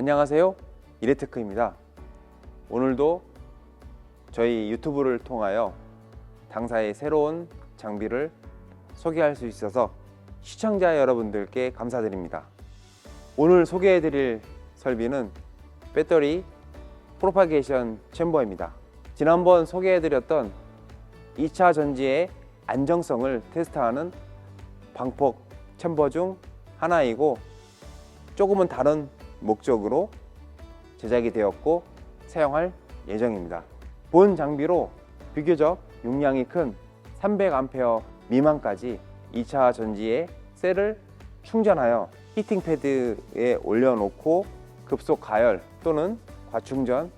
안녕하세요. 이레테크입니다. 오늘도 저희 유튜브를 통하여 당사의 새로운 장비를 소개할 수 있어서 시청자 여러분들께 감사드립니다. 오늘 소개해 드릴 설비는 배터리 프로파게이션 챔버입니다. 지난번 소개해 드렸던 2차 전지의 안정성을 테스트하는 방폭 챔버 중 하나이고 조금은 다른 목적으로 제작이 되었고 사용할 예정입니다. 본 장비로 비교적 용량이 큰 300A 미만까지 2차 전지에 셀을 충전하여 히팅 패드에 올려놓고 급속 가열 또는 과충전,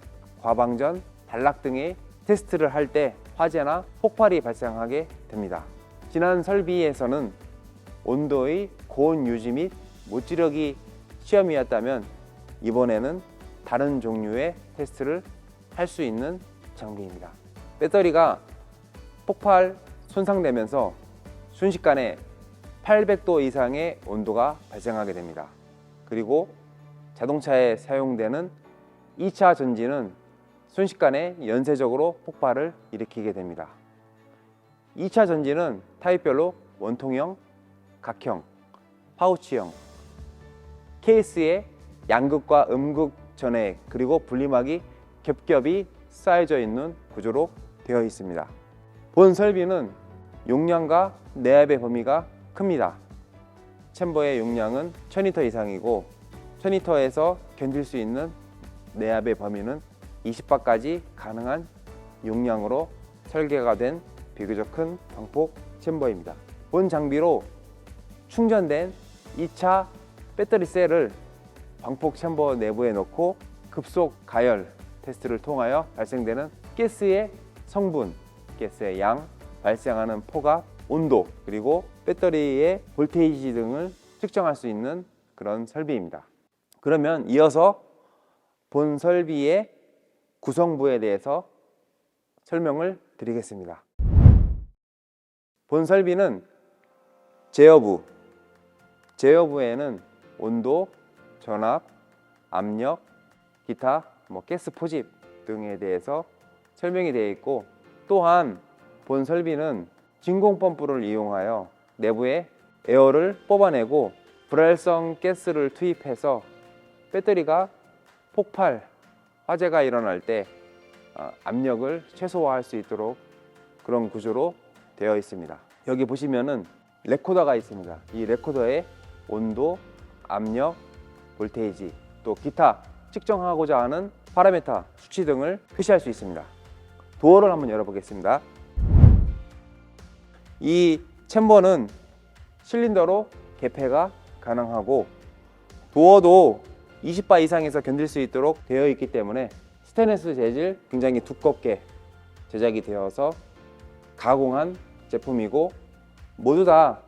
과방전, 단락 등의 테스트를 할 때 화재나 폭발이 발생하게 됩니다. 지난 설비에서는 온도의 고온 유지 및 무찌르기 시험이었다면 이번에는 다른 종류의 테스트를 할 수 있는 장비입니다. 배터리가 폭발 손상되면서 순식간에 800도 이상의 온도가 발생하게 됩니다. 그리고 자동차에 사용되는 2차 전지는 순식간에 연쇄적으로 폭발을 일으키게 됩니다. 2차 전지는 타입별로 원통형, 각형, 파우치형, 케이스에 양극과 음극 전해 그리고 분리막이 겹겹이 쌓여져 있는 구조로 되어 있습니다. 본 설비는 용량과 내압의 범위가 큽니다. 챔버의 용량은 1000리터 이상이고 1000리터에서 견딜 수 있는 내압의 범위는 20바까지 가능한 용량으로 설계가 된 비교적 큰 방폭 챔버입니다. 본 장비로 충전된 2차 배터리 셀을 방폭 챔버 내부에 넣고 급속 가열 테스트를 통하여 발생되는 가스의 성분, 가스의 양, 발생하는 포갑, 온도, 그리고 배터리의 볼테이지 등을 측정할 수 있는 그런 설비입니다. 그러면 이어서 본 설비의 구성부에 대해서 설명을 드리겠습니다. 본 설비는 제어부, 제어부에는 온도, 전압, 압력, 기타 뭐 가스 포집 등에 대해서 설명이 되어 있고 또한 본 설비는 진공 펌프를 이용하여 내부에 에어를 뽑아내고 불활성 가스를 투입해서 배터리가 폭발, 화재가 일어날 때 어, 압력을 최소화할 수 있도록 그런 구조로 되어 있습니다. 여기 보시면은 레코더가 있습니다. 이 레코더에 온도, 압력, 볼테이지, 또 기타 측정하고자 하는 파라메타 수치 등을 표시할 수 있습니다. 도어를 한번 열어보겠습니다. 이 챔버는 실린더로 개폐가 가능하고 도어도 20바 이상에서 견딜 수 있도록 되어 있기 때문에 스테인리스 재질 굉장히 두껍게 제작이 되어서 가공한 제품이고 모두 다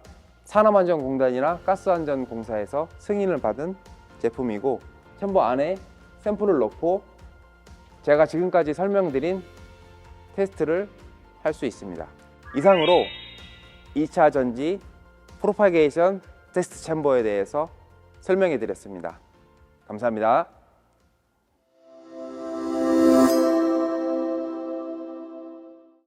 산업안전공단이나 가스안전공사에서 승인을 받은 제품이고 챔버 안에 샘플을 넣고 제가 지금까지 설명드린 테스트를 할 수 있습니다. 이상으로 2차 전지 프로파게이션 테스트 챔버에 대해서 설명해 드렸습니다. 감사합니다.